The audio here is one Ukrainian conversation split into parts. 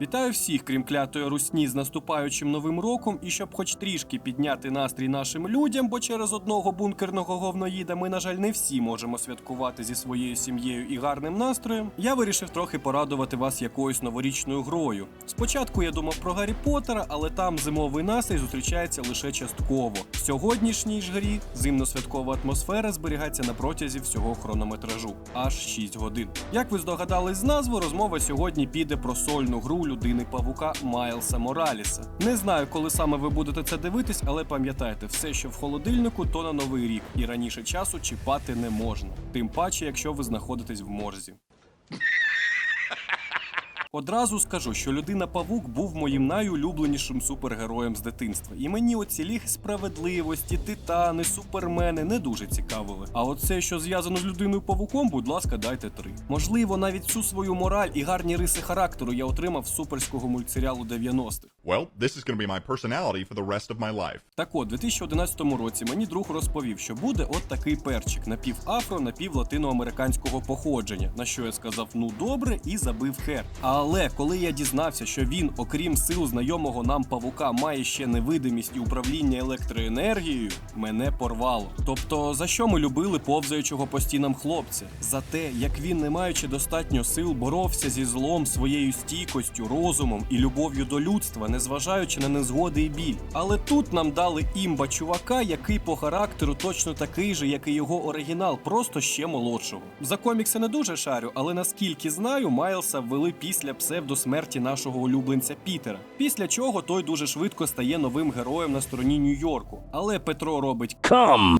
Вітаю всіх, крім клятої русні, з наступаючим новим роком, і щоб хоч трішки підняти настрій нашим людям, бо через одного бункерного говноїда ми, на жаль, не всі можемо святкувати зі своєю сім'єю і гарним настроєм. Я вирішив трохи порадувати вас якоюсь новорічною грою. Спочатку я думав про Гаррі Поттера, але там зимовий настрій зустрічається лише частково. В сьогоднішній ж грі зимно-святкова атмосфера зберігається на протязі всього хронометражу аж 6 годин. Як ви здогадались з назви, розмова сьогодні піде про сольну гру людини павука Майлса Мораліса. Не знаю, коли саме ви будете це дивитись, але пам'ятайте, все, що в холодильнику, то на новий рік, і раніше часу чіпати не можна. Тим паче, якщо ви знаходитесь в морзі. Одразу скажу, що людина Павук був моїм найулюбленішим супергероєм з дитинства, і мені оці ліги справедливості, титани, супермени не дуже цікавили. А оце, що зв'язано з людиною павуком, будь ласка, дайте три. Можливо, навіть всю свою мораль і гарні риси характеру я отримав з суперського мультсеріалу 90-х. Well, this is to be my personality for the rest of my life. Так от, у 2011 році мені друг розповів, що буде от такий перчик напів-афро, напів-латиноамериканського походження. На що я сказав, ну добре, і забив хер. Але коли я дізнався, що він, окрім сил знайомого нам павука, має ще невидимість і управління електроенергією, мене порвало. Тобто, за що ми любили повзаючого по стінам хлопця? За те, як він, не маючи достатньо сил, боровся зі злом своєю стійкостю, розумом і любов'ю до людства, незважаючи на незгоди і біль. Але тут нам дали імба чувака, який по характеру точно такий же, як і його оригінал, просто ще молодшого. За комікси не дуже шарю, але наскільки знаю, Майлса ввели після псевдосмерті нашого улюбленця Пітера. Після чого той дуже швидко стає новим героєм на стороні Нью-Йорку. Але Петро робить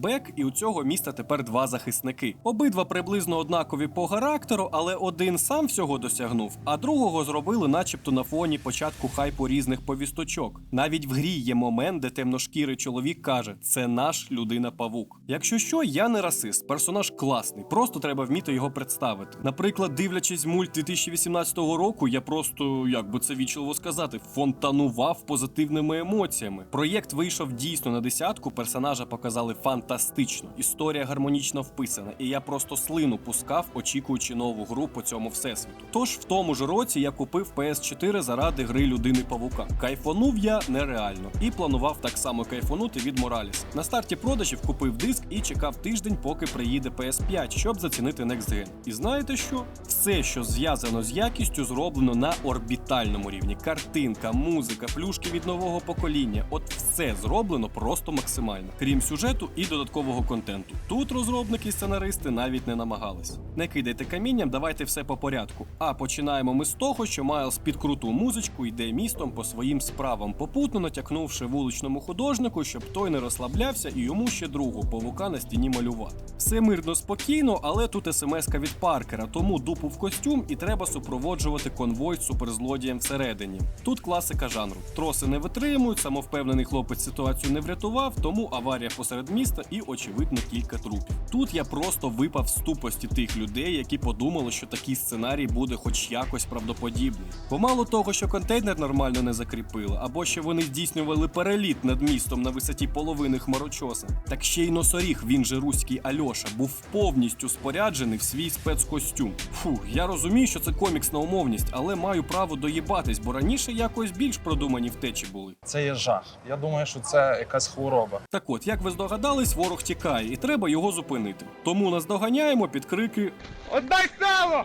бек, і у цього міста тепер два захисники. Обидва приблизно однакові по характеру, але один сам всього досягнув, а другого зробили, начебто, на фоні початку хайпу різних повісточок. Навіть в грі є момент, де темношкірий чоловік каже: це наш людина павук. Якщо що, я не расист, персонаж класний, просто треба вміти його представити. Наприклад, дивлячись мульт 2018 року, я просто, як би це вічливо сказати, фонтанував позитивними емоціями. Проєкт вийшов дійсно на десятку, персонажа показали фантастично. Історія гармонічно вписана, і я просто слину пускав, очікуючи нову гру по цьому всесвіту. Тож в тому ж році я купив PS4 заради гри людини павука. Кайфонув я нереально і планував так само кайфонути від Мораліс. На старті продажів купив диск і чекав тиждень, поки приїде PS5, щоб зацінити Next Gen. І знаєте що? Все, що зв'язано з якістю, зроблено на орбітальному рівні. Картинка, музика, плюшки від нового покоління. От все зроблено просто максимально, крім сюжету і додаткового контенту. Тут розробники і сценаристи навіть не намагались. Не кидайте камінням, давайте все по порядку. А починаємо ми з того, що Майлз під круту музичку йде містом по своїм справам, попутно натякнувши вуличному художнику, щоб той не розслаблявся і йому ще другу павука на стіні малювати. Все мирно спокійно, але тут смс-ка від Паркера, тому дупу в костюм і треба супроводжувати конвой з суперзлодієм всередині. Тут класика жанру. Троси не витримують, самовпевнений хлопець ситуацію не врятував, тому аварія посеред міста і, очевидно, кілька трупів. Тут я просто випав з тупості тих людей, які подумали, що такий сценарій буде хоч якось правдоподібний. Бо мало того, що контейнер нормально не закріпили, або що вони здійснювали переліт над містом на висоті половини хмарочоса, так ще й носоріг, він же руський Альоша, був повністю споряджений в свій спецкостюм. Фух, я розумію, що це коміксна умовність, але маю право доїбатись, бо раніше якось більш продумані втечі були. Це є жах. Я думаю, що це якась хвороба. Так от, як ви здогадались, ворог тікає, і треба його зупинити. Тому нас доганяємо під крики Отдай сало!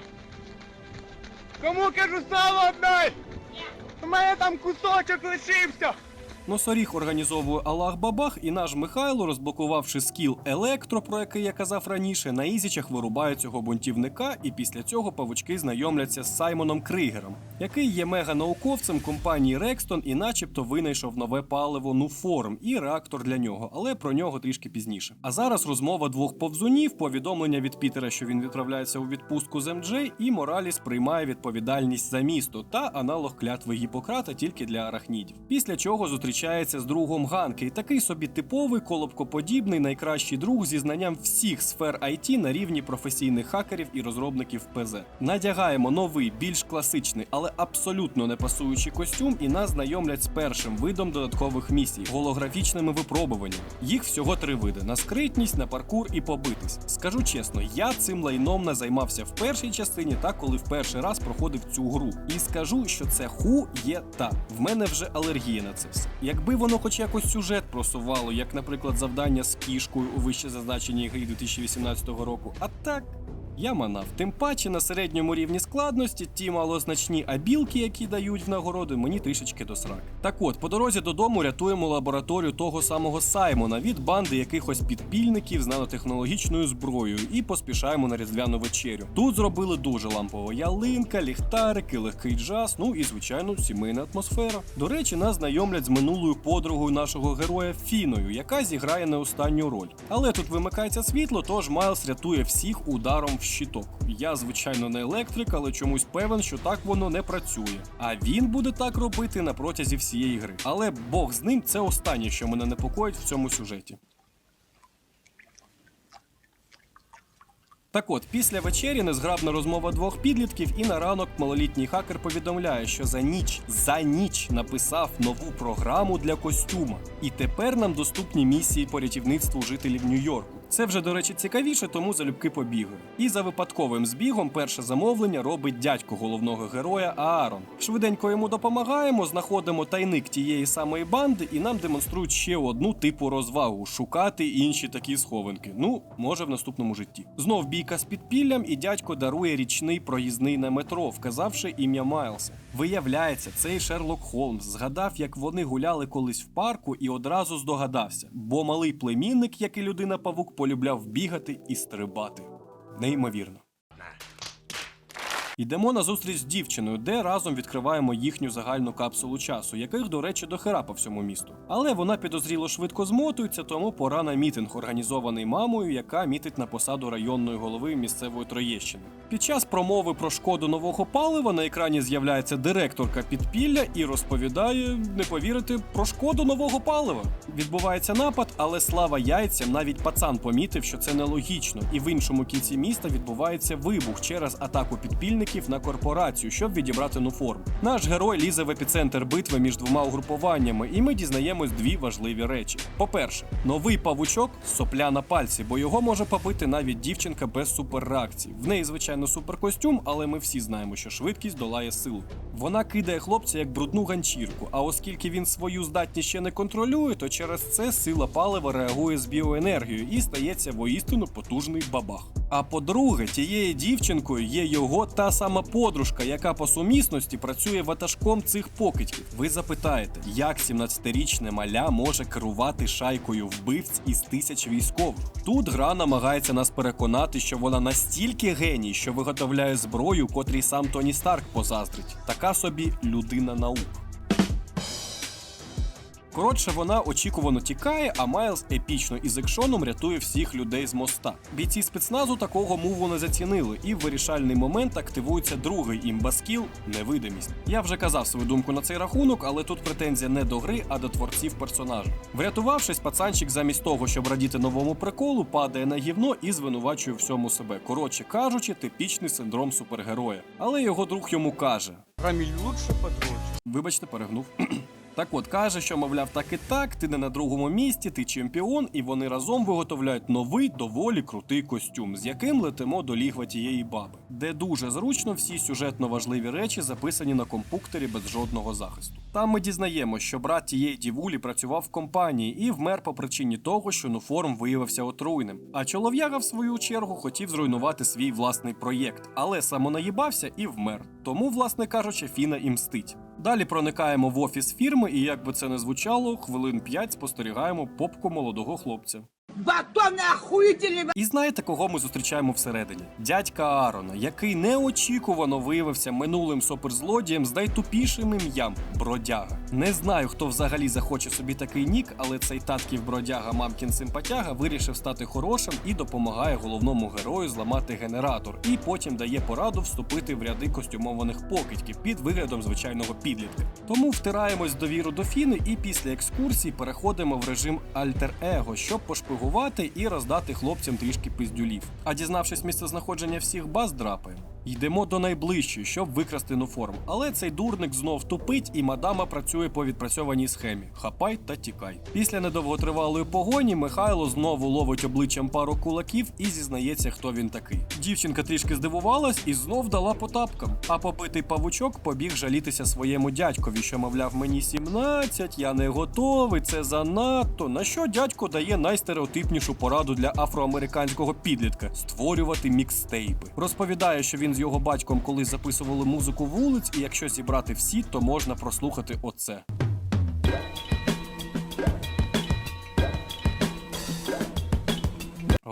Кому кажу сало отдай? У мене там кусочок лишився. Носоріг організовує Аллах Бабах, і наш Михайло, розблокувавши скіл Електро, про який я казав раніше, на ізічах вирубає цього бунтівника, і після цього павучки знайомляться з Саймоном Кригером, який є мега-науковцем компанії Рекстон і начебто винайшов нове паливо Нуформ і реактор для нього, але про нього трішки пізніше. А зараз розмова двох повзунів, повідомлення від Пітера, що він відправляється у відпустку з МД, і Мораліс приймає відповідальність за місто та аналог клятви Гіппократа тільки для арахнідів. Після чого зустрічається зустрічається з другом Ганки, такий собі типовий колобкоподібний найкращий друг зі знанням всіх сфер IT на рівні професійних хакерів і розробників ПЗ. Надягаємо новий, більш класичний, але абсолютно не пасуючий костюм, і нас знайомлять з першим видом додаткових місій голографічними випробуваннями. Їх всього три види: на скритність, на паркур і побитись. Скажу чесно, я цим лайном не займався в першій частині, та коли в перший раз проходив цю гру. І скажу, що це ху є та. В мене вже алергія на це все. Якби воно хоч якось сюжет просувало, як, наприклад, завдання з кішкою у вище зазначеній грі 2018 року. А так. Я манав. Тим паче на середньому рівні складності ті малозначні абілки, які дають в нагороди, мені трішечки до срак. Так от, по дорозі додому рятуємо лабораторію того самого Саймона від банди якихось підпільників з нанотехнологічною зброєю і поспішаємо на різдвяну вечерю. Тут зробили дуже лампова ялинка, ліхтарики, легкий джаз, ну і звичайно сімейна атмосфера. До речі, нас знайомлять з минулою подругою нашого героя Фіною, яка зіграє не останню роль. Але тут вимикається світло, тож Майлз рятує всіх ударом в щиток. Я, звичайно, не електрик, але чомусь певен, що так воно не працює. А він буде так робити на протязі всієї гри. Але Бог з ним це останнє, що мене непокоїть в цьому сюжеті. Так от, після вечері незграбна розмова двох підлітків, і на ранок малолітній хакер повідомляє, що за ніч за ніч написав нову програму для костюма. І тепер нам доступні місії по рятівництву жителів Нью-Йорку. Це вже, до речі, цікавіше, тому залюбки побігаю. І за випадковим збігом перше замовлення робить дядько головного героя Аарон. Швиденько йому допомагаємо, знаходимо тайник тієї самої банди, і нам демонструють ще одну типу розвагу шукати інші такі схованки. Ну, може, в наступному житті. Знов бійка з підпіллям, і дядько дарує річний проїзний на метро, вказавши ім'я Майлса. Виявляється, цей Шерлок Холмс згадав, як вони гуляли колись в парку, і одразу здогадався, бо малий племінник, як і людина павук, полюбляв бігати і стрибати. Неймовірно. Йдемо на зустріч з дівчиною, де разом відкриваємо їхню загальну капсулу часу, яких, до речі, дохера по всьому місту. Але вона підозріло швидко змотується, тому пора на мітинг, організований мамою, яка мітить на посаду районної голови місцевої Троєщини. Під час промови про шкоду нового палива на екрані з'являється директорка підпілля і розповідає, не повірите, про шкоду нового палива. Відбувається напад, але слава яйцям, навіть пацан помітив, що це нелогічно, і в іншому кінці міста відбувається вибух через атаку підпільників на корпорацію, щоб відібрати нуформ. Наш герой лізе в епіцентр битви між двома угрупуваннями, і ми дізнаємось дві важливі речі. По-перше, новий павучок сопля на пальці, бо його може побити навіть дівчинка без суперреакцій. В неї, звичайно, суперкостюм, але ми всі знаємо, що швидкість долає силу. Вона кидає хлопця як брудну ганчірку. А оскільки він свою здатність ще не контролює, то через це сила палива реагує з біоенергією і стається воістину потужний бабах. А по-друге, тією дівчинкою є його та сама подружка, яка по сумісності працює ватажком цих покидьків. Ви запитаєте, як 17-річне маля може керувати шайкою вбивць із тисяч військових? Тут гра намагається нас переконати, що вона настільки геній, що виготовляє зброю, котрій сам Тоні Старк позаздрить. Така собі людина наук. Коротше, вона очікувано тікає, а Майлз епічно із екшоном рятує всіх людей з моста. Бійці спецназу такого муву не зацінили, і в вирішальний момент активується другий імбаскіл невидимість. Я вже казав свою думку на цей рахунок, але тут претензія не до гри, а до творців персонажа. Врятувавшись, пацанчик замість того, щоб радіти новому приколу, падає на гівно і звинувачує всьому себе. Коротше кажучи, типічний синдром супергероя. Але його друг йому каже: Рамиль, лучше подрочь. Вибачте, перегнув. Так от каже, що мовляв, так і так, ти не на другому місці, ти чемпіон, і вони разом виготовляють новий доволі крутий костюм, з яким летимо до лігва тієї баби, де дуже зручно всі сюжетно важливі речі записані на компуктері без жодного захисту. Там ми дізнаємося, що брат тієї дівулі працював в компанії і вмер по причині того, що Нуформ виявився отруйним. А чолов'яга, в свою чергу, хотів зруйнувати свій власний проєкт, але самонаїбався і вмер. Тому, власне кажучи, Фіна і мстить. Далі проникаємо в офіс фірми, і як би це не звучало, хвилин 5 спостерігаємо попку молодого хлопця. Батоны охуительные, І знаєте, кого ми зустрічаємо всередині? Дядька Аарона, який неочікувано виявився минулим суперзлодієм з найтупішим ім'ям бродяга. Не знаю, хто взагалі захоче собі такий нік, але цей татків бродяга мамкін симпатяга вирішив стати хорошим і допомагає головному герою зламати генератор, і потім дає пораду вступити в ряди костюмованих покидьків під виглядом звичайного підлітка. Тому втираємось довіру до Фіни і після екскурсії переходимо в режим альтер-его, щоб пошпигувати і роздати хлопцям трішки пиздюлів. А дізнавшись місце знаходження всіх баз, драпаємо. Йдемо до найближчої, щоб викрасти форму. Але цей дурник знов тупить, і мадама працює по відпрацьованій схемі: хапай та тікай. Після недовготривалої погоні Михайло знову ловить обличчям пару кулаків і зізнається, хто він такий. Дівчинка трішки здивувалась і знов дала по тапкам. А побитий павучок побіг жалітися своєму дядькові, що мовляв мені 17, я не готовий, це занадто. На що дядько дає найстереотипнішу пораду для афроамериканського підлітка створювати мікстейпи. Розповідає, що він з його батьком колись записували музику вулиць, і якщо зібрати всі, то можна прослухати оце.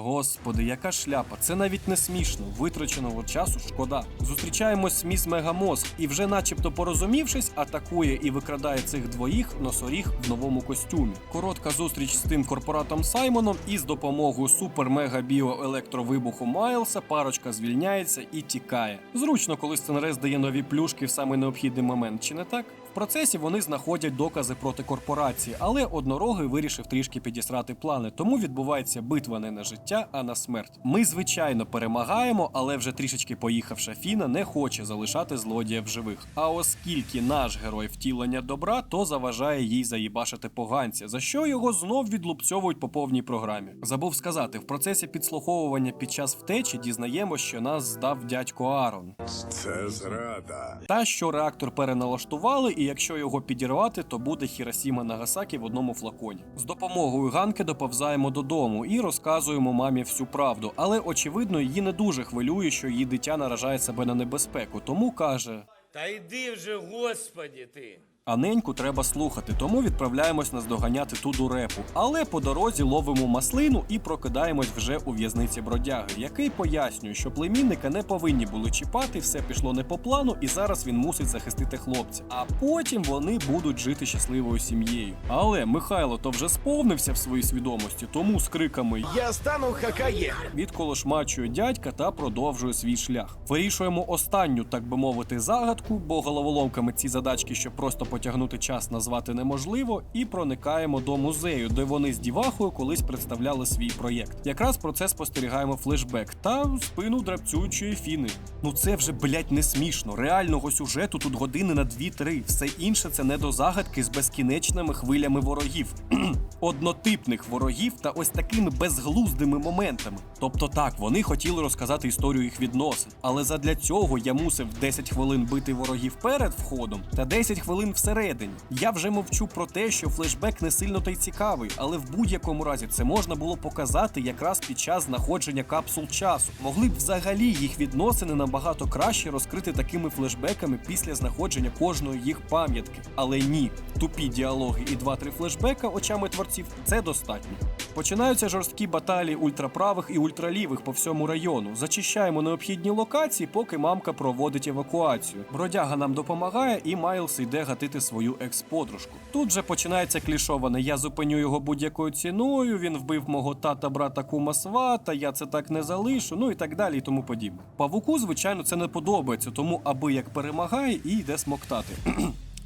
Господи, яка шляпа! Це навіть не смішно. Витраченого часу шкода. Зустрічаємось міс Мегамозг і вже, начебто порозумівшись, атакує і викрадає цих двоїх носоріг в новому костюмі. Коротка зустріч з тим корпоратом Саймоном, і з допомогою супер мега біо електровибуху Майлса парочка звільняється і тікає. Зручно, коли сценарист дає нові плюшки в самий необхідний момент, чи не так? В процесі вони знаходять докази проти корпорації, але однорогий вирішив трішки підісрати плани, тому відбувається битва не на життя, а на смерть. Ми, звичайно, перемагаємо, але вже трішечки поїхавша Фіна не хоче залишати злодія в живих. А оскільки наш герой втілення добра, то заважає їй заїбашити поганця, за що його знов відлупцьовують по повній програмі. Забув сказати, в процесі підслуховування під час втечі дізнаємо, що нас здав дядько Арон. Це зрада. Та що реактор переналаштували, і якщо його підірвати, то буде Хіросіма Нагасакі в одному флаконі. З допомогою Ганки доповзаємо додому і розказуємо мамі всю правду, але очевидно її не дуже хвилює, що її дитя наражає себе на небезпеку, тому каже. Та йди вже, господі ти. А неньку треба слухати, тому відправляємось наздоганяти ту дурепу. Але по дорозі ловимо маслину і прокидаємось вже у в'язниці бродяги, який пояснює, що племінника не повинні були чіпати, все пішло не по плану, і зараз він мусить захистити хлопця. А потім вони будуть жити щасливою сім'єю. Але Михайло то вже сповнився в своїй свідомості, тому з криками Я стану хакає. відколошмачує дядька та продовжує свій шлях. Вирішуємо останню, так би мовити, загадку, бо головоломками ці задачки, що просто потягнути час назвати неможливо, і проникаємо до музею, де вони з дівахою колись представляли свій проєкт. Якраз про це спостерігаємо флешбек та спину драбцюючої фіни. Ну це вже блять не смішно. Реального сюжету тут години на 2-3. Все інше це не до загадки з безкінечними хвилями ворогів. однотипних ворогів та ось такими безглуздими моментами. Тобто так, вони хотіли розказати історію їх відносин, але задля цього я мусив 10 хвилин бити ворогів перед входом та 10 хвилин всередині. Я вже мовчу про те, що флешбек не сильно та й цікавий, але в будь-якому разі це можна було показати якраз під час знаходження капсул часу. Могли б взагалі їх відносини набагато краще розкрити такими флешбеками після знаходження кожної їх пам'ятки. Але ні, тупі діалоги і 2-3 флешбека очами творців це достатньо. Починаються жорсткі баталії ультраправих і ультралівих по всьому району. Зачищаємо необхідні локації, поки мамка проводить евакуацію. Бродяга нам допомагає, і Майлз йде гатити свою екс-подружку. Тут же починається клішоване: я зупиню його будь-якою ціною. Він вбив мого тата, брата, кума свата, я це так не залишу, ну і так далі, і тому подібне. Павуку, звичайно, це не подобається, тому аби як перемагає і йде смоктати.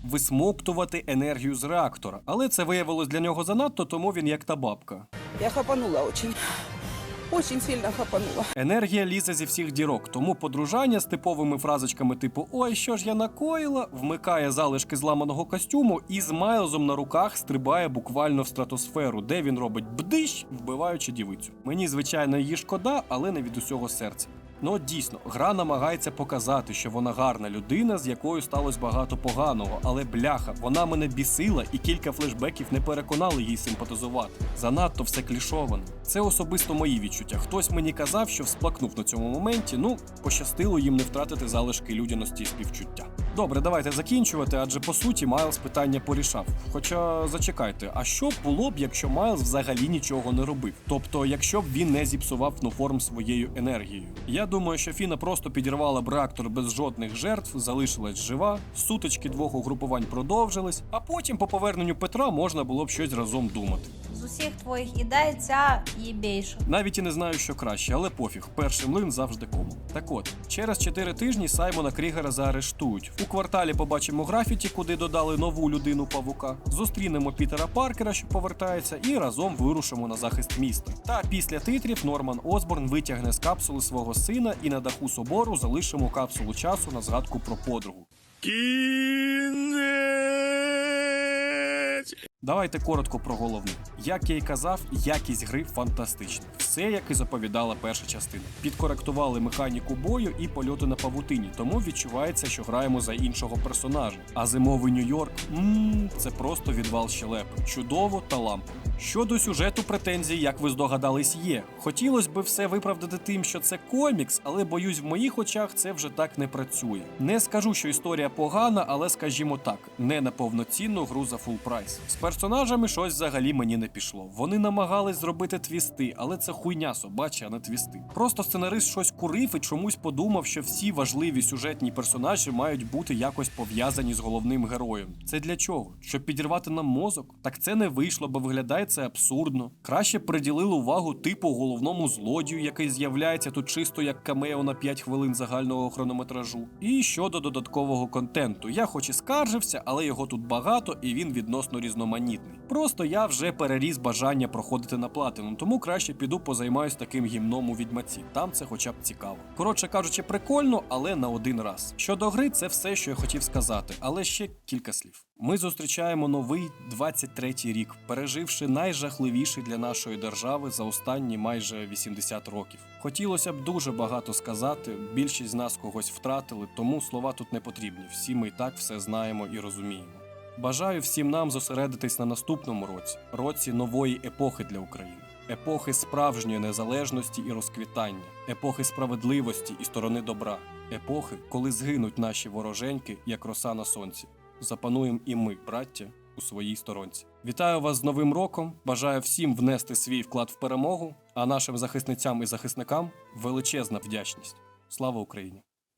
Висмоктувати енергію з реактора, але це виявилось для нього занадто, тому він як та бабка. Я хапанула очень. Очень сильно хапанула. Енергія лізе зі всіх дірок, тому подружання з типовими фразочками типу Ой, що ж я накоїла, вмикає залишки зламаного костюму і з Майлзом на руках стрибає буквально в стратосферу, де він робить бдищ, вбиваючи дівицю. Мені, звичайно, її шкода, але не від усього серця. Ну дійсно, гра намагається показати, що вона гарна людина, з якою сталося багато поганого, але бляха, вона мене бісила, і кілька флешбеків не переконали їй симпатизувати. Занадто все клішоване. Це особисто мої відчуття. Хтось мені казав, що всплакнув на цьому моменті. Ну, пощастило їм не втратити залишки людяності і співчуття. Добре, давайте закінчувати, адже по суті Майлз питання порішав. Хоча зачекайте, а що було б, якщо Майлз взагалі нічого не робив? Тобто, якщо б він не зіпсував Нуформ своєю енергією? Я думаю, що Фіна просто підірвала б реактор без жодних жертв, залишилась жива, сутички двох угрупувань продовжились, а потім по поверненню Петра можна було б щось разом думати. Усіх твоїх ідей ця єбейша. Навіть і не знаю, що краще, але пофіг, перший млин завжди кому. Так от, через 4 тижні Саймона Крігера заарештують. У кварталі побачимо графіті, куди додали нову людину павука. Зустрінемо Пітера Паркера, що повертається, і разом вирушимо на захист міста. Та після титрів Норман Осборн витягне з капсули свого сина і на даху собору залишимо капсулу часу на згадку про подругу. Давайте коротко про головне. Як я й казав, якість гри фантастична. Все, як і заповідала перша частина. Підкоректували механіку бою і польоту на павутині, тому відчувається, що граємо за іншого персонажа. А зимовий Нью-Йорк мм, це просто відвал щелепи. Чудово та лампово. Щодо сюжету претензій, як ви здогадались, є. Хотілося б все виправдати тим, що це комікс, але боюсь, в моїх очах це вже так не працює. Не скажу, що історія погана, але скажімо так, не на повноцінну гру за фул прайс. Персонажами щось взагалі мені не пішло. Вони намагались зробити твісти, але це хуйня собача, а не твісти. Просто сценарист щось курив і чомусь подумав, що всі важливі сюжетні персонажі мають бути якось пов'язані з головним героєм. Це для чого? Щоб підірвати нам мозок? Так це не вийшло, бо виглядає це абсурдно. Краще приділили увагу типу головному злодію, який з'являється тут чисто як камео на 5 хвилин загального хронометражу. І щодо додаткового контенту, я хоч і скаржився, але його тут багато і він відносно різноманітний. Просто я вже переріс бажання проходити на платину, тому краще піду позаймаюсь таким гімном у відьмаці. Там це хоча б цікаво. Коротше кажучи, прикольно, але на один раз. Щодо гри, це все, що я хотів сказати, але ще кілька слів. Ми зустрічаємо новий 23-й рік, переживши найжахливіший для нашої держави за останні майже 80 років. Хотілося б дуже багато сказати. Більшість з нас когось втратили, тому слова тут не потрібні. Всі ми і так все знаємо і розуміємо. Бажаю всім нам зосередитись на наступному році, році нової епохи для України, епохи справжньої незалежності і розквітання, епохи справедливості і сторони добра, епохи, коли згинуть наші вороженьки, як роса на сонці. Запануємо і ми, браття, у своїй сторонці. Вітаю вас з Новим роком! Бажаю всім внести свій вклад в перемогу, а нашим захисницям і захисникам величезна вдячність. Слава Україні!